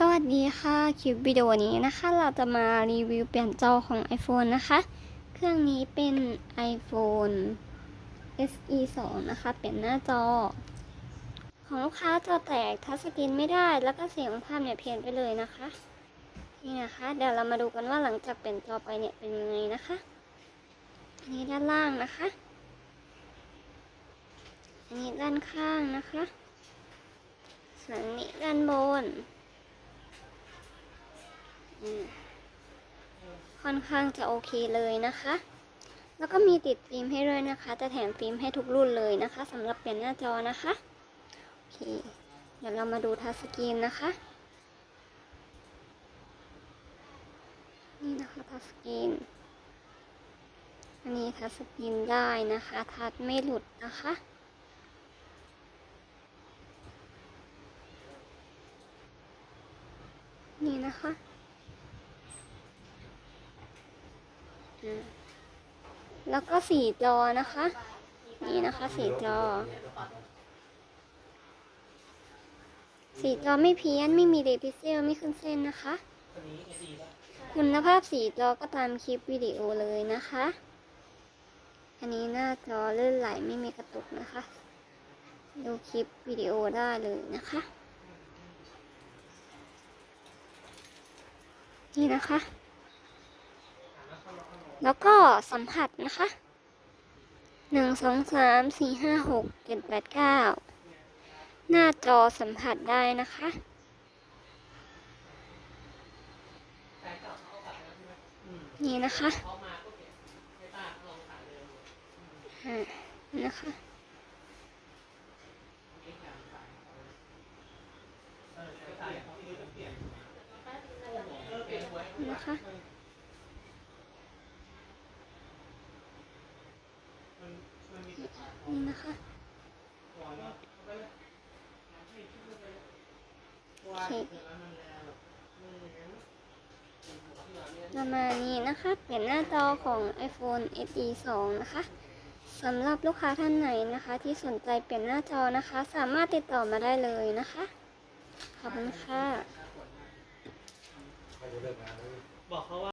สวัสดีค่ะ คลิปวิดีโอนี้นะคะ เราจะมารีวิวเปลี่ยนจอของ iPhone นะคะ เครื่องนี้เป็น iPhone SE 2นะคะ เปลี่ยนหน้าจอ ของลูกค้าจอแตกทัชสกรีนไม่ได้ แล้วก็เสียงภาพเนี่ยเพี้ยนไปเลยนะคะ นี่นะคะ เดี๋ยวเรามาดูกันว่าหลังจากเปลี่ยนจอไปเนี่ยเป็นยังไงนะคะ อันนี้ด้านล่างนะคะ อันนี้ด้านข้างนะคะส่วนอันนี้ด้านบน ค่อนข้างจะโอเคเลยนะคะ แล้วก็มีติดฟิล์มให้ด้วยนะคะ จะแถมฟิล์มให้ทุกรุ่นเลยนะคะสำหรับเปลี่ยนหน้าจอนะคะ โอเค เดี๋ยวเรามาดูทัชสกรีนนะคะ นี่นะคะทัชสกรีนอันนี้ทัชสกรีนได้นะคะ ทัชไม่หลุดนะคะนี่นะคะ อืม แล้วก็สีจอนะคะ นี่นะคะสีจอ สีจอไม่เพี้ยนไม่มีเดพิเซลไม่ขึ้นเส้นนะคะคุณภาพสีจอก็ตามคลิปวิดีโอเลยนะคะ อันนี้หน้าจอลื่นไหลไม่มีกระตุกนะคะ ดูคลิปวิดีโอได้เลยนะคะ นี่นะคะ แล้วก็สัมผัสนะคะหนึ่งสองสามสี่ห้าหกเจ็ดแปดเก้าหน้าจอสัมผัสได้นะคะ นี่นะคะอ่านะคะนะคะ นี่นะคะโอเคประมาณนี้นะคะเป็นหน้าจอของ iPhone SE 2 นะคะสำหรับลูกค้าท่านไหนนะคะ ที่สนใจเปลี่ยนหน้าจอนะคะ สามารถติดต่อมาได้เลยนะคะ ขอบคุณค่ะบอกเขาว่า